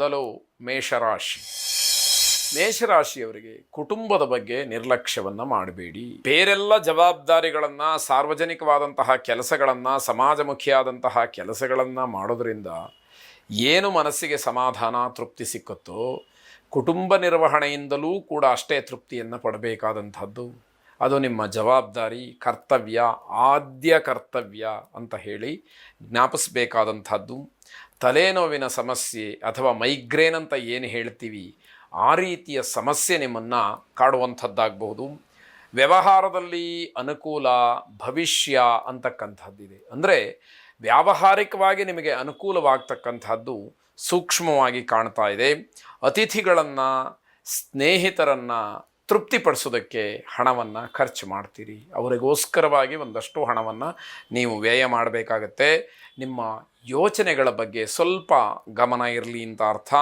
ಮೊದಲು ಮೇಷರಾಶಿ. ಮೇಷರಾಶಿಯವರಿಗೆ ಕುಟುಂಬದ ಬಗ್ಗೆ ನಿರ್ಲಕ್ಷ್ಯವನ್ನು ಮಾಡಬೇಡಿ. ಬೇರೆಲ್ಲ ಜವಾಬ್ದಾರಿಗಳನ್ನ, ಸಾರ್ವಜನಿಕವಾದಂತಹ ಕೆಲಸಗಳನ್ನ, ಸಮಾಜಮುಖಿಯಾದಂತಹ ಕೆಲಸಗಳನ್ನ ಮಾಡೋದರಿಂದ ಏನು ಮನಸ್ಸಿಗೆ ಸಮಾಧಾನ, ತೃಪ್ತಿ ಸಿಕ್ಕುತ್ತೋ, ಕುಟುಂಬ ನಿರ್ವಹಣೆಯಿಂದಲೂ ಕೂಡ ಅಷ್ಟೇ ತೃಪ್ತಿಯನ್ನು ಪಡಬೇಕಾದಂಥದ್ದು. ಅದು ನಿಮ್ಮ ಜವಾಬ್ದಾರಿ, ಕರ್ತವ್ಯ, ಆದ್ಯ ಕರ್ತವ್ಯ ಅಂತ ಹೇಳಿ ಜ್ಞಾಪಿಸಬೇಕಾದಂಥದ್ದು. ತಲೆನೋವಿನ ಸಮಸ್ಯೆ ಅಥವಾ ಮೈಗ್ರೇನ್ ಅಂತ ಏನು ಹೇಳ್ತೀವಿ, ಆ ರೀತಿಯ ಸಮಸ್ಯೆ ನಿಮ್ಮನ್ನು ಕಾಡುವಂಥದ್ದಾಗಬಹುದು. ವ್ಯವಹಾರದಲ್ಲಿ ಅನುಕೂಲ, ಭವಿಷ್ಯ ಅಂತಕ್ಕಂಥದ್ದಿದೆ. ಅಂದರೆ ವ್ಯಾವಹಾರಿಕವಾಗಿ ನಿಮಗೆ ಅನುಕೂಲವಾಗ್ತಕ್ಕಂಥದ್ದು ಸೂಕ್ಷ್ಮವಾಗಿ ಕಾಣ್ತಾ ಇದೆ. ಅತಿಥಿಗಳನ್ನು, ಸ್ನೇಹಿತರನ್ನು ತೃಪ್ತಿಪಡಿಸೋದಕ್ಕೆ ಹಣವನ್ನು ಖರ್ಚು ಮಾಡ್ತೀರಿ. ಅವರಿಗೋಸ್ಕರವಾಗಿ ಒಂದಷ್ಟು ಹಣವನ್ನು ನೀವು ವ್ಯಯ ಮಾಡಬೇಕಾಗತ್ತೆ. ನಿಮ್ಮ ಯೋಚನೆಗಳ ಬಗ್ಗೆ ಸ್ವಲ್ಪ ಗಮನ ಇರಲಿ ಅಂತ ಅರ್ಥ.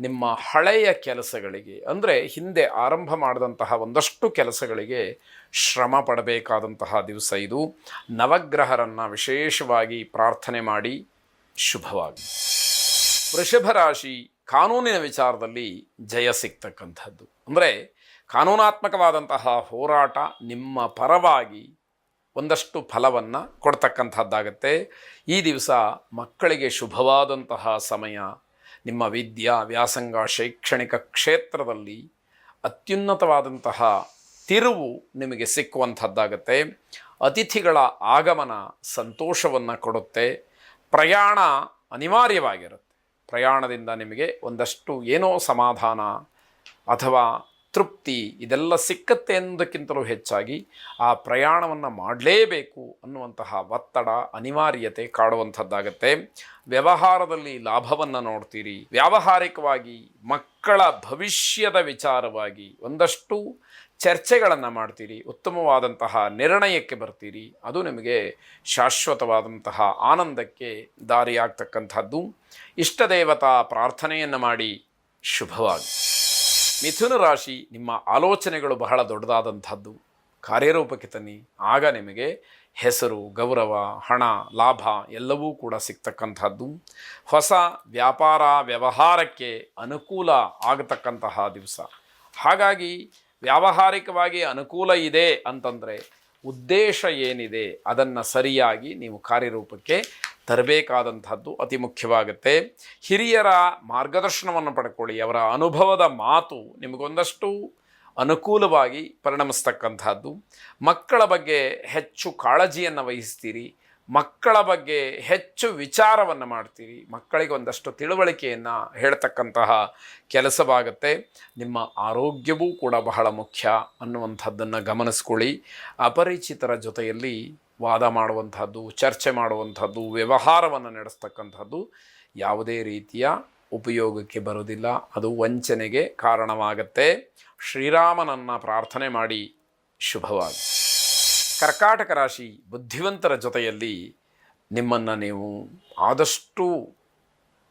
ನಿಮ್ಮ ಹಳೆಯ ಕೆಲಸಗಳಿಗೆ, ಅಂದರೆ ಹಿಂದೆ ಆರಂಭ ಮಾಡಿದಂತಹ ಒಂದಷ್ಟು ಕೆಲಸಗಳಿಗೆ ಶ್ರಮ ಪಡಬೇಕಾದಂತಹ ದಿವಸ ಇದು. ನವಗ್ರಹರನ್ನು ವಿಶೇಷವಾಗಿ ಪ್ರಾರ್ಥನೆ ಮಾಡಿ. ಶುಭವಾಗಿ ವೃಷಭ ರಾಶಿ ಕಾನೂನಿನ ವಿಚಾರದಲ್ಲಿ ಜಯ ಸಿಗ್ತಕ್ಕಂಥದ್ದು. ಅಂದರೆ ಕಾನೂನಾತ್ಮಕವಾದಂತಹ ಹೋರಾಟ ನಿಮ್ಮ ಪರವಾಗಿ ಒಂದಷ್ಟು ಫಲವನ್ನು ಕೊಡ್ತಕ್ಕಂಥದ್ದಾಗತ್ತೆ. ಈ ದಿವಸ ಮಕ್ಕಳಿಗೆ ಶುಭವಾದಂತಹ ಸಮಯ. ನಿಮ್ಮ ವಿದ್ಯಾ, ವ್ಯಾಸಂಗ, ಶೈಕ್ಷಣಿಕ ಕ್ಷೇತ್ರದಲ್ಲಿ ಅತ್ಯುನ್ನತವಾದಂತಹ ತಿರುವು ನಿಮಗೆ ಸಿಕ್ಕುವಂಥದ್ದಾಗತ್ತೆ. ಅತಿಥಿಗಳ ಆಗಮನ ಸಂತೋಷವನ್ನು ಕೊಡುತ್ತೆ. ಪ್ರಯಾಣ ಅನಿವಾರ್ಯವಾಗಿರುತ್ತೆ. ಪ್ರಯಾಣದಿಂದ ನಿಮಗೆ ಒಂದಷ್ಟು ಏನೋ ಸಮಾಧಾನ ಅಥವಾ ತೃಪ್ತಿ ಇದೆಲ್ಲ ಸಿಕ್ಕತ್ತೆ ಎಂದಕ್ಕಿಂತಲೂ ಹೆಚ್ಚಾಗಿ ಆ ಪ್ರಯಾಣವನ್ನು ಮಾಡಲೇಬೇಕು ಅನ್ನುವಂತಹ ಒತ್ತಡ, ಅನಿವಾರ್ಯತೆ ಕಾಡುವಂಥದ್ದಾಗತ್ತೆ. ವ್ಯವಹಾರದಲ್ಲಿ ಲಾಭವನ್ನು ನೋಡ್ತೀರಿ. ವ್ಯಾವಹಾರಿಕವಾಗಿ ಮಕ್ಕಳ ಭವಿಷ್ಯದ ವಿಚಾರವಾಗಿ ಒಂದಷ್ಟು ಚರ್ಚೆಗಳನ್ನು ಮಾಡ್ತೀರಿ, ಉತ್ತಮವಾದಂತಹ ನಿರ್ಣಯಕ್ಕೆ ಬರ್ತೀರಿ, ಅದು ನಿಮಗೆ ಶಾಶ್ವತವಾದಂತಹ ಆನಂದಕ್ಕೆ ದಾರಿಯಾಗ್ತಕ್ಕಂಥದ್ದು. ಇಷ್ಟ ದೇವತಾ ಪ್ರಾರ್ಥನೆಯನ್ನು ಮಾಡಿ ಶುಭವಾಗಿ. ಮಿಥುನ ರಾಶಿ ನಿಮ್ಮ ಆಲೋಚನೆಗಳು ಬಹಳ ದೊಡ್ಡದಾದಂಥದ್ದು. ಕಾರ್ಯರೂಪಕ್ಕೆ ತನ್ನಿ, ಆಗ ನಿಮಗೆ ಹೆಸರು, ಗೌರವ, ಹಣ, ಲಾಭ ಎಲ್ಲವೂ ಕೂಡ ಸಿಗ್ತಕ್ಕಂಥದ್ದು. ಹೊಸ ವ್ಯಾಪಾರ ವ್ಯವಹಾರಕ್ಕೆ ಅನುಕೂಲ ಆಗತಕ್ಕಂತಹ ದಿವಸ. ಹಾಗಾಗಿ ವ್ಯಾವಹಾರಿಕವಾಗಿ ಅನುಕೂಲ ಇದೆ ಅಂತಂದರೆ ಉದ್ದೇಶ ಏನಿದೆ ಅದನ್ನು ಸರಿಯಾಗಿ ನೀವು ಕಾರ್ಯರೂಪಕ್ಕೆ ತರಬೇಕಾದಂಥದ್ದು ಅತಿ ಮುಖ್ಯವಾಗುತ್ತೆ. ಹಿರಿಯರ ಮಾರ್ಗದರ್ಶನವನ್ನು ಪಡ್ಕೊಳ್ಳಿ. ಅವರ ಅನುಭವದ ಮಾತು ನಿಮಗೊಂದಷ್ಟು ಅನುಕೂಲವಾಗಿ ಪರಿಣಮಿಸ್ತಕ್ಕಂಥದ್ದು. ಮಕ್ಕಳ ಬಗ್ಗೆ ಹೆಚ್ಚು ಕಾಳಜಿಯನ್ನು ವಹಿಸ್ತೀರಿ. ಮಕ್ಕಳ ಬಗ್ಗೆ ಹೆಚ್ಚು ವಿಚಾರವನ್ನು ಮಾಡ್ತೀರಿ. ಮಕ್ಕಳಿಗೆ ಒಂದಷ್ಟು ತಿಳುವಳಿಕೆಯನ್ನು ಹೇಳ್ತಕ್ಕಂತಹ ಕೆಲಸವಾಗುತ್ತೆ. ನಿಮ್ಮ ಆರೋಗ್ಯವೂ ಕೂಡ ಬಹಳ ಮುಖ್ಯ ಅನ್ನುವಂಥದ್ದನ್ನು ಗಮನಿಸ್ಕೊಳ್ಳಿ. ಅಪರಿಚಿತರ ಜೊತೆಯಲ್ಲಿ ವಾದ ಮಾಡುವಂಥದ್ದು, ಚರ್ಚೆ ಮಾಡುವಂಥದ್ದು, ವ್ಯವಹಾರವನ್ನು ನಡೆಸ್ತಕ್ಕಂಥದ್ದು ಯಾವುದೇ ರೀತಿಯ ಉಪಯೋಗಕ್ಕೆ ಬರೋದಿಲ್ಲ ಅದು ವಂಚನೆಗೆ ಕಾರಣವಾಗತ್ತೆ. ಶ್ರೀರಾಮನನ್ನು ಪ್ರಾರ್ಥನೆ ಮಾಡಿ ಶುಭವಾಗಿ ಕರ್ಕಾಟಕ ರಾಶಿ ಬುದ್ಧಿವಂತರ ಜೊತೆಯಲ್ಲಿ ನಿಮ್ಮನ್ನು ನೀವು ಆದಷ್ಟು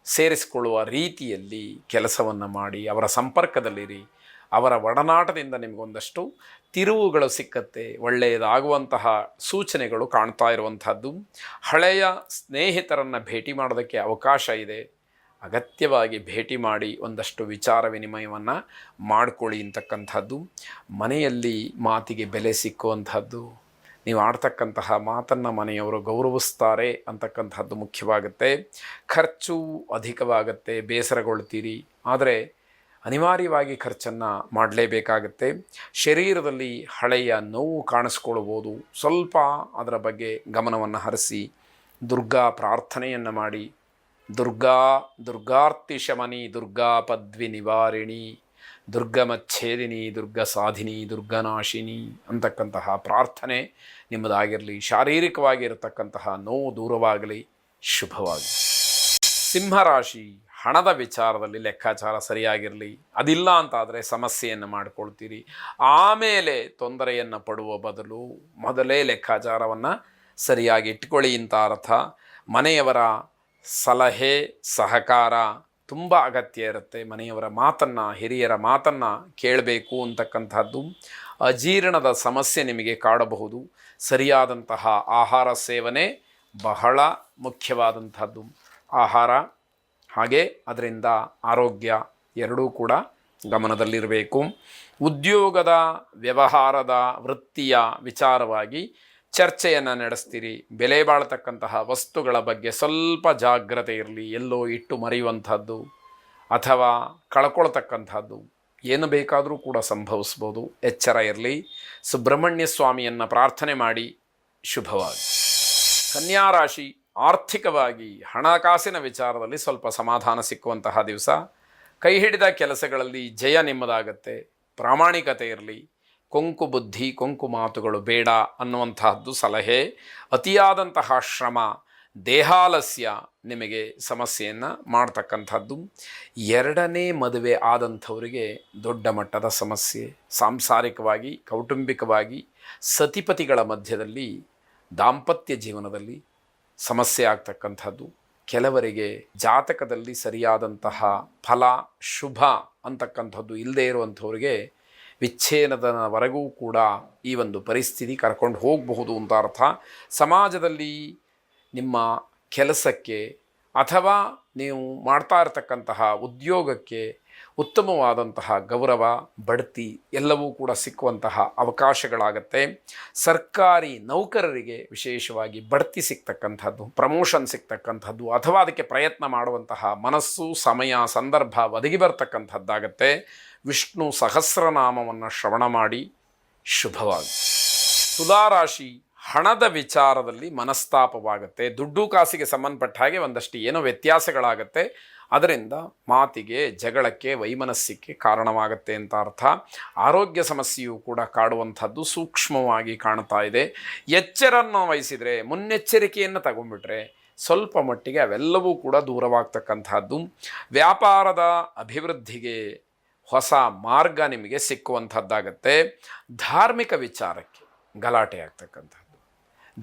ಸೇರಿಸಿಕೊಳ್ಳುವ ರೀತಿಯಲ್ಲಿ ಕೆಲಸವನ್ನು ಮಾಡಿ, ಅವರ ಸಂಪರ್ಕದಲ್ಲಿರಿ. ಅವರ ಒಡನಾಟದಿಂದ ನಿಮಗೊಂದಷ್ಟು ತಿರುವುಗಳು ಸಿಕ್ಕತ್ತೆ. ಒಳ್ಳೆಯದಾಗುವಂತಹ ಸೂಚನೆಗಳು ಕಾಣ್ತಾ ಇರುವಂಥದ್ದು. ಹಳೆಯ ಸ್ನೇಹಿತರನ್ನು ಭೇಟಿ ಮಾಡೋದಕ್ಕೆ ಅವಕಾಶ ಇದೆ. ಅಗತ್ಯವಾಗಿ ಭೇಟಿ ಮಾಡಿ ಒಂದಷ್ಟು ವಿಚಾರ ವಿನಿಮಯವನ್ನು ಮಾಡಿಕೊಳ್ಳಿ ಅಂತಕ್ಕಂಥದ್ದು. ಮನೆಯಲ್ಲಿ ಮಾತಿಗೆ ಬೆಲೆ ಸಿಕ್ಕುವಂಥದ್ದು. ನೀವು ಆಡ್ತಕ್ಕಂತಹ ಮಾತನ್ನು ಮನೆಯವರು ಗೌರವಿಸ್ತಾರೆ ಅಂತಕ್ಕಂತಹದ್ದು ಮುಖ್ಯವಾಗುತ್ತೆ. ಖರ್ಚು ಅಧಿಕವಾಗುತ್ತೆ, ಬೇಸರಗೊಳ್ತೀರಿ. ಆದರೆ ಅನಿವಾರ್ಯವಾಗಿ ಖರ್ಚನ್ನು ಮಾಡಲೇಬೇಕಾಗತ್ತೆ. ಶರೀರದಲ್ಲಿ ಹಳೆಯ ನೋವು ಕಾಣಿಸ್ಕೊಳ್ಬೋದು. ಸ್ವಲ್ಪ ಅದರ ಬಗ್ಗೆ ಗಮನವನ್ನು ಹರಿಸಿ, ದುರ್ಗಾ ಪ್ರಾರ್ಥನೆಯನ್ನು ಮಾಡಿ. ದುರ್ಗಾ, ದುರ್ಗಾರ್ತಿ ಶಮನಿ, ದುರ್ಗಾ ಪದ್ವಿ ನಿವಾರಿಣಿ ದುರ್ಗಮಚ್ಛೇದಿನಿ ದುರ್ಗ ಸಾಧಿನಿ ದುರ್ಗನಾಶಿನಿ ಅಂತಕ್ಕಂತಹ ಪ್ರಾರ್ಥನೆ ನಿಮ್ಮದಾಗಿರಲಿ ಶಾರೀರಿಕವಾಗಿ ಇರತಕ್ಕಂತಹ ನೋವು ದೂರವಾಗಲಿ, ಶುಭವಾಗಲಿ. ಸಿಂಹರಾಶಿ ಹಣದ ವಿಚಾರದಲ್ಲಿ ಲೆಕ್ಕಾಚಾರ ಸರಿಯಾಗಿರಲಿ, ಅದಿಲ್ಲ ಅಂತಾದರೆ ಸಮಸ್ಯೆಯನ್ನು ಮಾಡಿಕೊಳ್ತೀರಿ. ಆಮೇಲೆ ತೊಂದರೆಯನ್ನು ಪಡುವ ಬದಲು ಮೊದಲೇ ಲೆಕ್ಕಾಚಾರವನ್ನು ಸರಿಯಾಗಿ ಇಟ್ಕೊಳ್ಳಿ ಅಂತ ಅರ್ಥ ಮನೆಯವರ ಸಲಹೆ, ಸಹಕಾರ ತುಂಬ ಅಗತ್ಯ ಇರುತ್ತೆ ಮನೆಯವರ ಮಾತನ್ನು, ಹಿರಿಯರ ಮಾತನ್ನು ಕೇಳಬೇಕು ಅಂತಕ್ಕಂಥದ್ದು. ಅಜೀರ್ಣದ ಸಮಸ್ಯೆ ನಿಮಗೆ ಕಾಡಬಹುದು. ಸರಿಯಾದಂತಹ ಆಹಾರ ಸೇವನೆ ಬಹಳ ಮುಖ್ಯವಾದಂಥದ್ದು. ಆಹಾರ, ಹಾಗೆ ಅದರಿಂದ ಆರೋಗ್ಯ ಎರಡೂ ಕೂಡ ಗಮನದಲ್ಲಿರಬೇಕು. ಉದ್ಯೋಗದ ವ್ಯವಹಾರದ ವೃತ್ತಿಯ ವಿಚಾರವಾಗಿ ಚರ್ಚೆಯನ್ನು ನಡೆಸ್ತೀರಿ, ಬೆಲೆ ಬಾಳ್ತಕ್ಕಂತಹ ವಸ್ತುಗಳ ಬಗ್ಗೆ ಸ್ವಲ್ಪ ಜಾಗ್ರತೆ ಇರಲಿ, ಎಲ್ಲೋ ಇಟ್ಟು ಮರೆಯುವಂಥದ್ದು ಅಥವಾ ಕಳ್ಕೊಳ್ತಕ್ಕಂಥದ್ದು ಏನು ಬೇಕಾದರೂ ಕೂಡ ಸಂಭವಿಸ್ಬೋದು. ಎಚ್ಚರ ಇರಲಿ. ಸುಬ್ರಹ್ಮಣ್ಯ ಸ್ವಾಮಿಯನ್ನು ಪ್ರಾರ್ಥನೆ ಮಾಡಿ ಶುಭವಾಗಿ. ಕನ್ಯಾ ರಾಶಿ ಆರ್ಥಿಕವಾಗಿ ಹಣಕಾಸಿನ ವಿಚಾರದಲ್ಲಿ ಸ್ವಲ್ಪ ಸಮಾಧಾನ ಸಿಕ್ಕುವಂತಹ ದಿವಸ. ಕೈ ಹಿಡಿದ ಕೆಲಸಗಳಲ್ಲಿ ಜಯ ನಿಮ್ಮದಾಗತ್ತೆ. ಪ್ರಾಮಾಣಿಕತೆ ಇರಲಿ. ಕೊಂಕು ಬುದ್ಧಿ, ಕೊಂಕು ಮಾತುಗಳು ಬೇಡ ಅನ್ನುವಂತಹದ್ದು ಸಲಹೆ. ಅತಿಯಾದಂತಹ ಶ್ರಮ, ದೇಹಾಲಸ್ಯ ನಿಮಗೆ ಸಮಸ್ಯೆಯನ್ನು ಮಾಡ್ತಕ್ಕಂಥದ್ದು. ಎರಡನೇ ಮದುವೆ ಆದಂಥವರಿಗೆ ದೊಡ್ಡ ಮಟ್ಟದ ಸಮಸ್ಯೆ. ಸಾಂಸಾರಿಕವಾಗಿ, ಕೌಟುಂಬಿಕವಾಗಿ, ಸತಿಪತಿಗಳ ಮಧ್ಯದಲ್ಲಿ, ದಾಂಪತ್ಯ ಜೀವನದಲ್ಲಿ ಸಮಸ್ಯೆ ಆಗ್ತಕ್ಕಂಥದ್ದು. ಕೆಲವರಿಗೆ ಜಾತಕದಲ್ಲಿ ಸರಿಯಾದಂತಹ ಫಲ, ಶುಭ ಅಂತಕ್ಕಂಥದ್ದು ಇಲ್ಲದೇ ಇರುವಂಥವ್ರಿಗೆ ವಿಚ್ಛೇದನವರೆಗೂ ಕೂಡ ಈ ಒಂದು ಪರಿಸ್ಥಿತಿ ಕರ್ಕೊಂಡು ಹೋಗಬಹುದು ಅಂತ ಅರ್ಥ. ಸಮಾಜದಲ್ಲಿ ನಿಮ್ಮ ಕೆಲಸಕ್ಕೆ ಅಥವಾ ನೀವು ಮಾಡ್ತಾ ಇರತಕ್ಕಂತಹ ಉದ್ಯೋಗಕ್ಕೆ ಉತ್ತಮವಾದಂತಹ ಗೌರವ, ಬಡ್ತಿ ಎಲ್ಲವೂ ಕೂಡ ಸಿಕ್ಕುವಂತಹ ಅವಕಾಶಗಳಾಗತ್ತೆ. ಸರ್ಕಾರಿ ನೌಕರರಿಗೆ ವಿಶೇಷವಾಗಿ ಬಡ್ತಿ ಸಿಗ್ತಕ್ಕಂಥದ್ದು, ಪ್ರಮೋಷನ್ ಸಿಗ್ತಕ್ಕಂಥದ್ದು ಅಥವಾ ಅದಕ್ಕೆ ಪ್ರಯತ್ನ ಮಾಡುವಂತಹ ಮನಸ್ಸು, ಸಮಯ, ಸಂದರ್ಭ ಒದಗಿ ಬರ್ತಕ್ಕಂಥದ್ದಾಗತ್ತೆ. ವಿಷ್ಣು ಸಹಸ್ರನಾಮವನ್ನು ಶ್ರವಣ ಮಾಡಿ ಶುಭವಾಗಿ. ತುಲಾರಾಶಿ ಹಣದ ವಿಚಾರದಲ್ಲಿ ಮನಸ್ತಾಪವಾಗುತ್ತೆ. ದುಡ್ಡು ಕಾಸಿಗೆ ಸಂಬಂಧಪಟ್ಟ ಹಾಗೆ ಒಂದಷ್ಟು ಏನೋ ವ್ಯತ್ಯಾಸಗಳಾಗತ್ತೆ. ಅದರಿಂದ ಮಾತಿಗೆ, ಜಗಳಕ್ಕೆ ವೈಮನಸ್ಸಿಗೆ ಕಾರಣವಾಗುತ್ತೆ ಅಂತ ಅರ್ಥ. ಆರೋಗ್ಯ ಸಮಸ್ಯೆಯು ಕೂಡ ಕಾಡುವಂಥದ್ದು ಸೂಕ್ಷ್ಮವಾಗಿ ಕಾಣ್ತಾ ಇದೆ. ಎಚ್ಚರನ್ನು ವಹಿಸಿದರೆ, ಮುನ್ನೆಚ್ಚರಿಕೆಯನ್ನು ತಗೊಂಡ್ಬಿಟ್ರೆ ಸ್ವಲ್ಪ ಮಟ್ಟಿಗೆ ಅವೆಲ್ಲವೂ ಕೂಡ ದೂರವಾಗ್ತಕ್ಕಂಥದ್ದು. ವ್ಯಾಪಾರದ ಅಭಿವೃದ್ಧಿಗೆ ಹೊಸ ಮಾರ್ಗ ನಿಮಗೆ ಸಿಕ್ಕುವಂಥದ್ದಾಗತ್ತೆ. ಧಾರ್ಮಿಕ ವಿಚಾರಕ್ಕೆ ಗಲಾಟೆ ಆಗ್ತಕ್ಕಂಥದ್ದು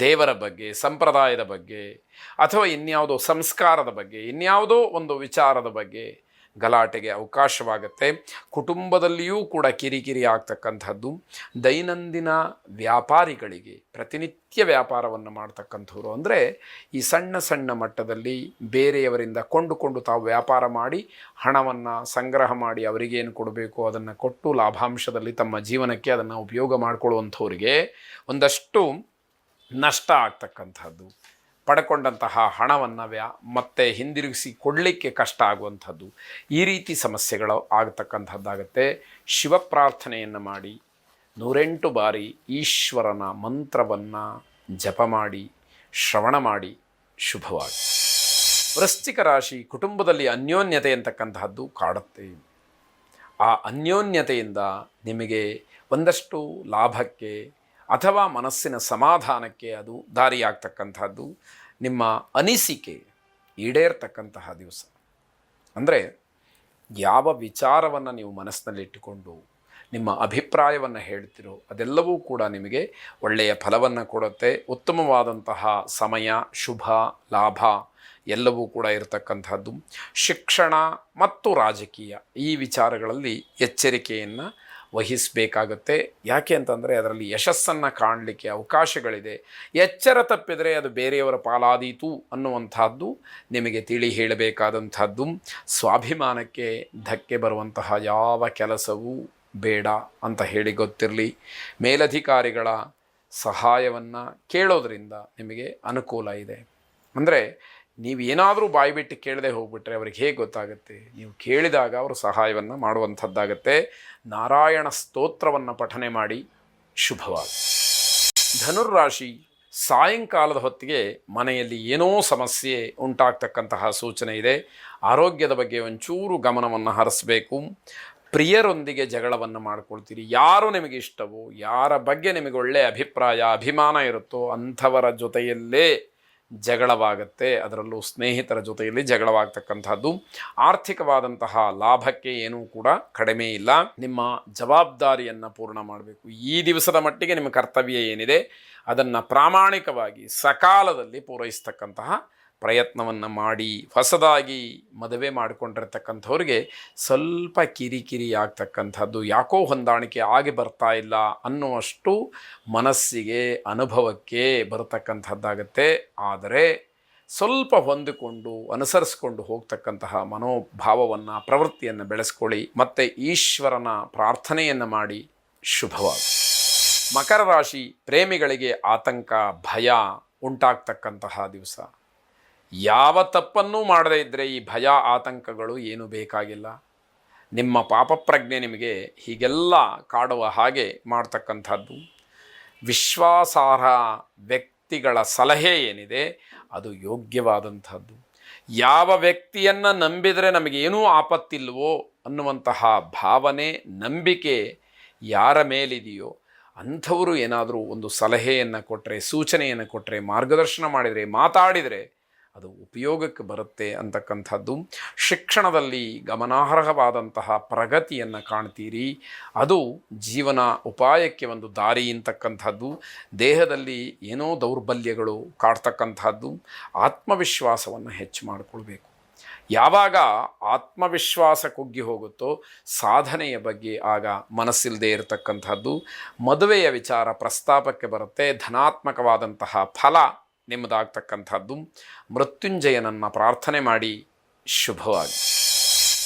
ದೇವರ ಬಗ್ಗೆ, ಸಂಪ್ರದಾಯದ ಬಗ್ಗೆ, ಅಥವಾ ಇನ್ಯಾವುದೋ ಸಂಸ್ಕಾರದ ಬಗ್ಗೆ, ಇನ್ಯಾವುದೋ ಒಂದು ವಿಚಾರದ ಬಗ್ಗೆ ಗಲಾಟೆಗೆ ಅವಕಾಶವಾಗುತ್ತೆ. ಕುಟುಂಬದಲ್ಲಿಯೂ ಕೂಡ ಕಿರಿಕಿರಿ ಆಗ್ತಕ್ಕಂಥದ್ದು. ದೈನಂದಿನ ವ್ಯಾಪಾರಿಗಳಿಗೆ, ಪ್ರತಿನಿತ್ಯ ವ್ಯಾಪಾರವನ್ನು ಮಾಡ್ತಕ್ಕಂಥವ್ರು ಅಂದರೆ ಈ ಸಣ್ಣ ಸಣ್ಣ ಮಟ್ಟದಲ್ಲಿ ಬೇರೆಯವರಿಂದ ಕೊಂಡುಕೊಂಡು ತಾವು ವ್ಯಾಪಾರ ಮಾಡಿ, ಹಣವನ್ನು ಸಂಗ್ರಹ ಮಾಡಿ ಅವರಿಗೇನು ಕೊಡಬೇಕು, ಅದನ್ನು ಕೊಟ್ಟು ಲಾಭಾಂಶದಲ್ಲಿ ತಮ್ಮ ಜೀವನಕ್ಕೆ ಅದನ್ನು ಉಪಯೋಗ ಮಾಡಿಕೊಳ್ಳುವಂಥವ್ರಿಗೆ ಒಂದಷ್ಟು ನಷ್ಟ ಆಗ್ತಕ್ಕಂಥದ್ದು, ಪಡ್ಕೊಂಡಂತಹ ಹಣವನ್ನು ವ್ಯಾ, ಮತ್ತೆ ಹಿಂದಿರುಗಿಸಿ ಕೊಡಲಿಕ್ಕೆ ಕಷ್ಟ ಆಗುವಂಥದ್ದು, ಈ ರೀತಿ ಸಮಸ್ಯೆಗಳು ಆಗತಕ್ಕಂಥದ್ದಾಗತ್ತೆ. ಶಿವ ಪ್ರಾರ್ಥನೆಯನ್ನು ಮಾಡಿ, ನೂರೆಂಟು ಬಾರಿ ಈಶ್ವರನ ಮಂತ್ರವನ್ನು ಜಪ ಮಾಡಿ, ಶ್ರವಣ ಮಾಡಿ ಶುಭವಾಗಿ ವೃಶ್ಚಿಕ ರಾಶಿ ಕುಟುಂಬದಲ್ಲಿ ಅನ್ಯೋನ್ಯತೆ ಅಂತಕ್ಕಂತಹದ್ದು ಕಾಡುತ್ತೆ. ಆ ಅನ್ಯೋನ್ಯತೆಯಿಂದ ನಿಮಗೆ ಒಂದಷ್ಟು ಲಾಭಕ್ಕೆ ಅಥವಾ ಮನಸ್ಸಿನ ಸಮಾಧಾನಕ್ಕೆ ಅದು ದಾರಿಯಾಗ್ತಕ್ಕಂಥದ್ದು, ನಿಮ್ಮ ಅನಿಸಿಕೆ ಈಡೇರ್ತಕ್ಕಂತಹ ದಿವಸ. ಅಂದರೆ ಯಾವ ವಿಚಾರವನ್ನು ನೀವು ಮನಸ್ಸಿನಲ್ಲಿಟ್ಟುಕೊಂಡು, ನಿಮ್ಮ ಅಭಿಪ್ರಾಯವನ್ನು ಹೇಳ್ತಿರೋ ಅದೆಲ್ಲವೂ ಕೂಡ ನಿಮಗೆ ಒಳ್ಳೆಯ ಫಲವನ್ನು ಕೊಡುತ್ತೆ. ಉತ್ತಮವಾದಂತಹ ಸಮಯ, ಶುಭ, ಲಾಭ ಎಲ್ಲವೂ ಕೂಡ ಇರತಕ್ಕಂಥದ್ದು. ಶಿಕ್ಷಣ ಮತ್ತು ರಾಜಕೀಯ ಈ ವಿಚಾರಗಳಲ್ಲಿ ಎಚ್ಚರಿಕೆಯನ್ನು ವಹಿಸಬೇಕಾಗತ್ತೆ. ಯಾಕೆ ಅಂತಂದರೆ ಅದರಲ್ಲಿ ಯಶಸ್ಸನ್ನು ಕಾಣಲಿಕ್ಕೆ ಅವಕಾಶಗಳಿದೆ. ಎಚ್ಚರ ತಪ್ಪಿದರೆ ಅದು ಬೇರೆಯವರ ಪಾಲಾದೀತು ಅನ್ನುವಂಥದ್ದು ನಿಮಗೆ ತಿಳಿ ಹೇಳಬೇಕಾದಂಥದ್ದು. ಸ್ವಾಭಿಮಾನಕ್ಕೆ ಧಕ್ಕೆ ಬರುವಂತಹ ಯಾವ ಕೆಲಸವೂ ಬೇಡ ಅಂತ ಹೇಳಿ ಗೊತ್ತಿರಲಿ. ಮೇಲಧಿಕಾರಿಗಳ ಸಹಾಯವನ್ನು ಕೇಳೋದರಿಂದ ನಿಮಗೆ ಅನುಕೂಲ ಇದೆ. ಅಂದರೆ ನೀವು ಏನಾದರೂ ಬಾಯ್ಬಿಟ್ಟು ಕೇಳದೆ ಹೋಗ್ಬಿಟ್ರೆ ಅವ್ರಿಗೆ ಹೇಗೆ ಗೊತ್ತಾಗುತ್ತೆ? ನೀವು ಕೇಳಿದಾಗ ಅವರು ಸಹಾಯವನ್ನು ಮಾಡುವಂಥದ್ದಾಗತ್ತೆ. ನಾರಾಯಣ ಸ್ತೋತ್ರವನ್ನು ಪಠನೆ ಮಾಡಿ. ಶುಭವಾಗಿ. ಧನುರ್ರಾಶಿ ಸಾಯಂಕಾಲದ ಹೊತ್ತಿಗೆ ಮನೆಯಲ್ಲಿ ಏನೋ ಸಮಸ್ಯೆ ಉಂಟಾಗ್ತಕ್ಕಂತಹ ಸೂಚನೆ ಇದೆ. ಆರೋಗ್ಯದ ಬಗ್ಗೆ ಒಂಚೂರು ಗಮನವನ್ನು ಹರಿಸಬೇಕು. ಪ್ರಿಯರೊಂದಿಗೆ ಜಗಳವನ್ನು ಮಾಡ್ಕೊಳ್ತೀರಿ. ಯಾರು ನಿಮಗೆ ಇಷ್ಟವೋ, ಯಾರ ಬಗ್ಗೆ ನಿಮಗೆ ಒಳ್ಳೆಯ ಅಭಿಪ್ರಾಯ, ಅಭಿಮಾನ ಇರುತ್ತೋ ಅಂಥವರ ಜೊತೆಯಲ್ಲೇ ಜಗಳವಾಗುತ್ತೆ. ಅದರಲ್ಲೂ ಸ್ನೇಹಿತರ ಜೊತೆಯಲ್ಲಿ ಜಗಳವಾಗ್ತಕ್ಕಂಥದ್ದು. ಆರ್ಥಿಕವಾದಂತಹ ಲಾಭಕ್ಕೆ ಏನೂ ಕೂಡ ಕಡಿಮೆ ಇಲ್ಲ. ನಿಮ್ಮ ಜವಾಬ್ದಾರಿಯನ್ನು ಪೂರ್ಣ ಮಾಡಬೇಕು. ಈ ದಿವಸದ ಮಟ್ಟಿಗೆ ನಿಮ್ಮ ಕರ್ತವ್ಯ ಏನಿದೆ? ಅದನ್ನು ಪ್ರಾಮಾಣಿಕವಾಗಿ ಸಕಾಲದಲ್ಲಿ ಪೂರೈಸ್ತಕ್ಕಂತಹ ಪ್ರಯತ್ನವನ್ನು ಮಾಡಿ, ಹೊಸದಾಗಿ ಮದುವೆ ಮಾಡಿಕೊಂಡಿರ್ತಕ್ಕಂಥವ್ರಿಗೆ ಸ್ವಲ್ಪ ಕಿರಿಕಿರಿ ಆಗ್ತಕ್ಕಂಥದ್ದು. ಯಾಕೋ ಹೊಂದಾಣಿಕೆ ಆಗಿ ಬರ್ತಾ ಇಲ್ಲ ಅನ್ನುವಷ್ಟು ಮನಸ್ಸಿಗೆ, ಅನುಭವಕ್ಕೆ ಬರತಕ್ಕಂಥದ್ದಾಗತ್ತೆ. ಆದರೆ ಸ್ವಲ್ಪ ಹೊಂದಿಕೊಂಡು, ಅನುಸರಿಸ್ಕೊಂಡು ಹೋಗ್ತಕ್ಕಂತಹ ಮನೋಭಾವವನ್ನು, ಪ್ರವೃತ್ತಿಯನ್ನು ಬೆಳೆಸ್ಕೊಳ್ಳಿ. ಮತ್ತು ಈಶ್ವರನ ಪ್ರಾರ್ಥನೆಯನ್ನು ಮಾಡಿ ಶುಭವಾದ ಮಕರ ರಾಶಿ ಪ್ರೇಮಿಗಳಿಗೆ ಆತಂಕ, ಭಯ ಉಂಟಾಗ್ತಕ್ಕಂತಹ ದಿವಸ. ಯಾವ ತಪ್ಪನ್ನೂ ಮಾಡದೇ ಇದ್ದರೆ ಈ ಭಯ ಆತಂಕಗಳು ಏನು ಬೇಕಾಗಿಲ್ಲ. ನಿಮ್ಮ ಪಾಪಪ್ರಜ್ಞೆ ನಿಮಗೆ ಹೀಗೆಲ್ಲ ಕಾಡುವ ಹಾಗೆ ಮಾಡ್ತಕ್ಕಂಥದ್ದು. ವಿಶ್ವಾಸಾರ್ಹ ವ್ಯಕ್ತಿಗಳ ಸಲಹೆ ಏನಿದೆ ಅದು ಯೋಗ್ಯವಾದಂಥದ್ದು. ಯಾವ ವ್ಯಕ್ತಿಯನ್ನು ನಂಬಿದರೆ ನಮಗೇನೂ ಆಪತ್ತಿಲ್ವೋ ಅನ್ನುವಂತಹ ಭಾವನೆ, ನಂಬಿಕೆ ಯಾರ ಮೇಲಿದೆಯೋ ಅಂಥವರು ಏನಾದರೂ ಒಂದು ಸಲಹೆಯನ್ನು ಕೊಟ್ಟರೆ ಸೂಚನೆಯನ್ನು ಕೊಟ್ಟರೆ ಮಾರ್ಗದರ್ಶನ ಮಾಡಿದರೆ, ಮಾತಾಡಿದರೆ ಅದು ಉಪಯೋಗಕ್ಕೆ ಬರುತ್ತೆ ಅಂತಕ್ಕಂಥದ್ದು. ಶಿಕ್ಷಣದಲ್ಲಿ ಗಮನಾರ್ಹವಾದಂತಹ ಪ್ರಗತಿಯನ್ನು ಕಾಣ್ತೀರಿ. ಅದು ಜೀವನ ಉಪಾಯಕ್ಕೆ ಒಂದು ದಾರಿ ಅಂತಕ್ಕಂಥದ್ದು. ದೇಹದಲ್ಲಿ ಏನೋ ದೌರ್ಬಲ್ಯಗಳು ಕಾಡ್ತಕ್ಕಂಥದ್ದು. ಆತ್ಮವಿಶ್ವಾಸವನ್ನು ಹೆಚ್ಚು ಮಾಡಿಕೊಳ್ಬೇಕು. ಯಾವಾಗ ಆತ್ಮವಿಶ್ವಾಸ ಕುಗ್ಗಿ ಹೋಗುತ್ತೋ ಸಾಧನೆಯ ಬಗ್ಗೆ ಆಗ ಮನಸ್ಸಿಲ್ಲದೆ ಇರತಕ್ಕಂಥದ್ದು. ಮದುವೆಯ ವಿಚಾರ ಪ್ರಸ್ತಾಪಕ್ಕೆ ಬರುತ್ತೆ. ಧನಾತ್ಮಕವಾದಂತಹ ಫಲ ನಿಮ್ಮದಾಗ್ತಕ್ಕಂಥದ್ದು. ಮೃತ್ಯುಂಜಯನನ್ನು ಪ್ರಾರ್ಥನೆ ಮಾಡಿ ಶುಭವಾಗಿ.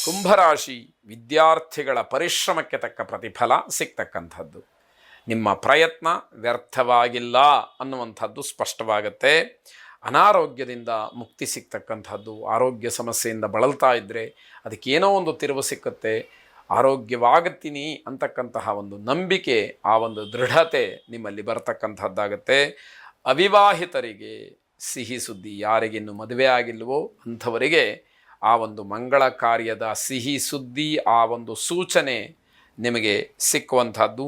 ಕುಂಭರಾಶಿ ವಿದ್ಯಾರ್ಥಿಗಳ ಪರಿಶ್ರಮಕ್ಕೆ ತಕ್ಕ ಪ್ರತಿಫಲ ಸಿಗ್ತಕ್ಕಂಥದ್ದು. ನಿಮ್ಮ ಪ್ರಯತ್ನ ವ್ಯರ್ಥವಾಗಿಲ್ಲ ಅನ್ನುವಂಥದ್ದು ಸ್ಪಷ್ಟವಾಗತ್ತೆ. ಅನಾರೋಗ್ಯದಿಂದ ಮುಕ್ತಿ ಸಿಗ್ತಕ್ಕಂಥದ್ದು, ಆರೋಗ್ಯ ಸಮಸ್ಯೆಯಿಂದ ಬಳಲ್ತಾ ಇದ್ದರೆ ಅದಕ್ಕೇನೋ ಒಂದು ತಿರುವು ಸಿಕ್ಕುತ್ತೆ. ಆರೋಗ್ಯವಾಗುತ್ತೀನಿ ಅಂತಕ್ಕಂತಹ ಒಂದು ನಂಬಿಕೆ, ಆ ಒಂದು ದೃಢತೆ ನಿಮ್ಮಲ್ಲಿ ಬರ್ತಕ್ಕಂಥದ್ದಾಗತ್ತೆ. ಅವಿವಾಹಿತರಿಗೆ ಸಿಹಿ ಸುದ್ದಿ ಯಾರಿಗಿನ್ನು ಮದುವೆ ಆಗಿಲ್ವೋ ಅಂಥವರಿಗೆ ಆ ಒಂದು ಮಂಗಳ ಕಾರ್ಯದ ಸಿಹಿ ಸುದ್ದಿ, ಆ ಒಂದು ಸೂಚನೆ ನಿಮಗೆ ಸಿಕ್ಕುವಂಥದ್ದು.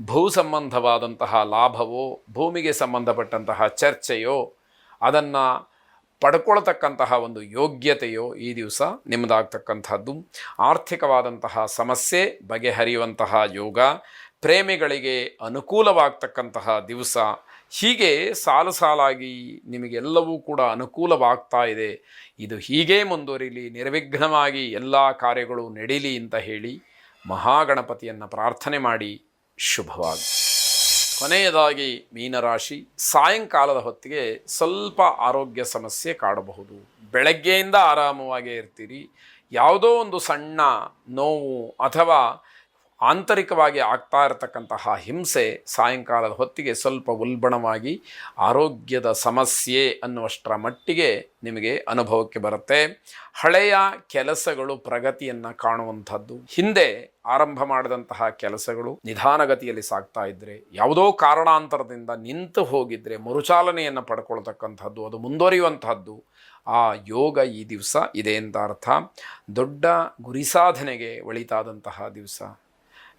ಭೂ ಸಂಬಂಧವಾದಂತಹ ಲಾಭವೋ, ಭೂಮಿಗೆ ಸಂಬಂಧಪಟ್ಟಂತಹ ಚರ್ಚೆಯೋ, ಅದನ್ನು ಪಡ್ಕೊಳ್ತಕ್ಕಂತಹ ಒಂದು ಯೋಗ್ಯತೆಯೋ ಈ ದಿವಸ ನಿಮ್ಮದಾಗ್ತಕ್ಕಂಥದ್ದು ಆರ್ಥಿಕವಾದಂತಹ ಸಮಸ್ಯೆ, ಬಗೆಹರಿಯುವಂತಹ ಯೋಗ, ಪ್ರೇಮಿಗಳಿಗೆ ಅನುಕೂಲವಾಗ್ತಕ್ಕಂತಹ ದಿವಸ ಹೀಗೆ ಸಾಲು ಸಾಲಾಗಿ ನಿಮಗೆಲ್ಲವೂ ಕೂಡ ಅನುಕೂಲವಾಗ್ತಾ ಇದೆ. ಇದು ಹೀಗೇ ಮುಂದುವರಿಲಿ, ನಿರ್ವಿಘ್ನವಾಗಿ ಎಲ್ಲ ಕಾರ್ಯಗಳು ನಡೀಲಿ ಅಂತ ಹೇಳಿ ಮಹಾಗಣಪತಿಯನ್ನು ಪ್ರಾರ್ಥನೆ ಮಾಡಿ ಶುಭವಾಗಿ. ಕೊನೆಯದಾಗಿ ಮೀನರಾಶಿ, ಸಾಯಂಕಾಲದ ಹೊತ್ತಿಗೆ ಸ್ವಲ್ಪ ಆರೋಗ್ಯ ಸಮಸ್ಯೆ ಕಾಡಬಹುದು. ಬೆಳಗ್ಗೆಯಿಂದ ಆರಾಮವಾಗೇ ಇರ್ತೀರಿ. ಯಾವುದೋ ಒಂದು ಸಣ್ಣ ನೋವು ಅಥವಾ ಆಂತರಿಕವಾಗಿ ಆಗ್ತಾ ಇರತಕ್ಕಂತಹ ಹಿಂಸೆ ಸಾಯಂಕಾಲದ ಹೊತ್ತಿಗೆ ಸ್ವಲ್ಪ ಉಲ್ಬಣವಾಗಿ ಆರೋಗ್ಯದ ಸಮಸ್ಯೆ ಅನ್ನುವಷ್ಟರ ಮಟ್ಟಿಗೆ ನಿಮಗೆ ಅನುಭವಕ್ಕೆ ಬರುತ್ತೆ. ಹಳೆಯ ಕೆಲಸಗಳು ಪ್ರಗತಿಯನ್ನು ಕಾಣುವಂಥದ್ದು. ಹಿಂದೆ ಆರಂಭ ಮಾಡಿದಂತಹ ಕೆಲಸಗಳು ನಿಧಾನಗತಿಯಲ್ಲಿ ಸಾಗ್ತಾ ಇದ್ದರೆ ಯಾವುದೋ ಕಾರಣಾಂತರದಿಂದ ನಿಂತು ಹೋಗಿದ್ದರೆ ಮರುಚಾಲನೆಯನ್ನು ಪಡ್ಕೊಳ್ತಕ್ಕಂಥದ್ದು, ಅದು ಮುಂದುವರಿಯುವಂಥದ್ದು, ಆ ಯೋಗ ಈ ದಿವಸ ಇದೆ ಅಂತ ಅರ್ಥ. ದೊಡ್ಡ ಗುರಿ ಸಾಧನೆಗೆ ಒಳಿತಾದಂತಹ ದಿವಸ.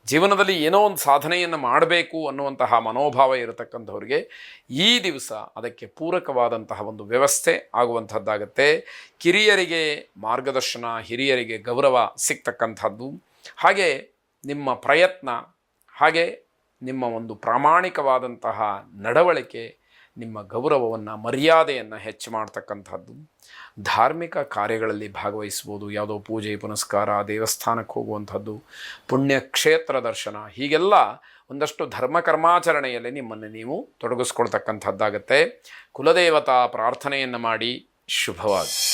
ಜೀವನದಲ್ಲಿ ಏನೋ ಒಂದು ಸಾಧನೆಯನ್ನು ಮಾಡಬೇಕು ಅನ್ನುವಂತಹ ಮನೋಭಾವ ಇರತಕ್ಕಂಥವ್ರಿಗೆ ಈ ದಿವಸ ಅದಕ್ಕೆ ಪೂರಕವಾದಂತಹ ಒಂದು ವ್ಯವಸ್ಥೆ ಆಗುವಂಥದ್ದಾಗತ್ತೆ. ಕಿರಿಯರಿಗೆ ಮಾರ್ಗದರ್ಶನ, ಹಿರಿಯರಿಗೆ ಗೌರವ ಸಿಗ್ತಕ್ಕಂಥದ್ದು. ಹಾಗೆ ನಿಮ್ಮ ಪ್ರಯತ್ನ, ಹಾಗೆ ನಿಮ್ಮ ಒಂದು ಪ್ರಾಮಾಣಿಕವಾದಂತಹ ನಡವಳಿಕೆ ನಿಮ್ಮ ಗೌರವವನ್ನು, ಮರ್ಯಾದೆಯನ್ನು ಹೆಚ್ಚು ಮಾಡ್ತಕ್ಕಂಥದ್ದು. ಧಾರ್ಮಿಕ ಕಾರ್ಯಗಳಲ್ಲಿ ಭಾಗವಹಿಸ್ಬೋದು. ಯಾವುದೋ ಪೂಜೆ, ಪುನಸ್ಕಾರ, ದೇವಸ್ಥಾನಕ್ಕೆ ಹೋಗುವಂಥದ್ದು ಪುಣ್ಯಕ್ಷೇತ್ರ ದರ್ಶನ, ಹೀಗೆಲ್ಲ ಒಂದಷ್ಟು ಧರ್ಮ ಕರ್ಮಾಚರಣೆಯಲ್ಲಿ ನಿಮ್ಮನ್ನು ನೀವು ತೊಡಗಿಸ್ಕೊಳ್ತಕ್ಕಂಥದ್ದಾಗತ್ತೆ. ಕುಲದೇವತಾ ಪ್ರಾರ್ಥನೆಯನ್ನು ಮಾಡಿ. ಶುಭವಾಗಿ